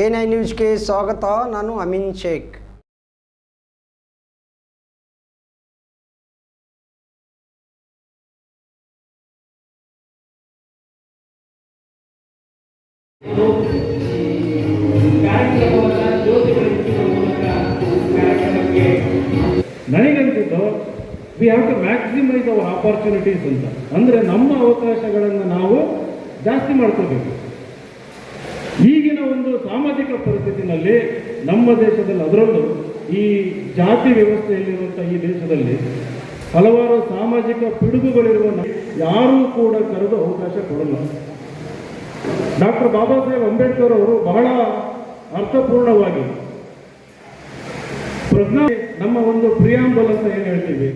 A nine ನ್ಯೂಸ್ಗೆ ಸ್ವಾಗತ, ನಾನು Amin Sheikh. ನನಗನ್ಸಿದ್ದು we have to maximise our opportunities ಅಂತ. ಅಂದರೆ ನಮ್ಮ ಅವಕಾಶಗಳನ್ನು ನಾವು ಜಾಸ್ತಿ ಮಾಡ್ಕೋಬೇಕು ಈಗಿನ ಒಂದು ಸಾಮಾಜಿಕ ಪರಿಸ್ಥಿತಿನಲ್ಲಿ ನಮ್ಮ ದೇಶದಲ್ಲಿ ಅದರಲ್ಲೂ ಈ ಜಾತಿ ವ್ಯವಸ್ಥೆಯಲ್ಲಿರುವಂಥ ಈ ದೇಶದಲ್ಲಿ ಹಲವಾರು ಸಾಮಾಜಿಕ ಪಿಡುಗುಗಳಿರುವ ಯಾರೂ ಕೂಡ ಕರೆದು ಅವಕಾಶ ಕೊಡಲ್ಲ. ಡಾಕ್ಟರ್ ಬಾಬಾ ಸಾಹೇಬ್ ಅಂಬೇಡ್ಕರ್ ಅವರು ಬಹಳ ಅರ್ಥಪೂರ್ಣವಾಗಿ ಪ್ರಜ್ಞಾ ನಮ್ಮ ಒಂದು ಪ್ರಿಯಾಂಬಲ್ ಅಂತ ಏನು ಹೇಳ್ತೀವಿ?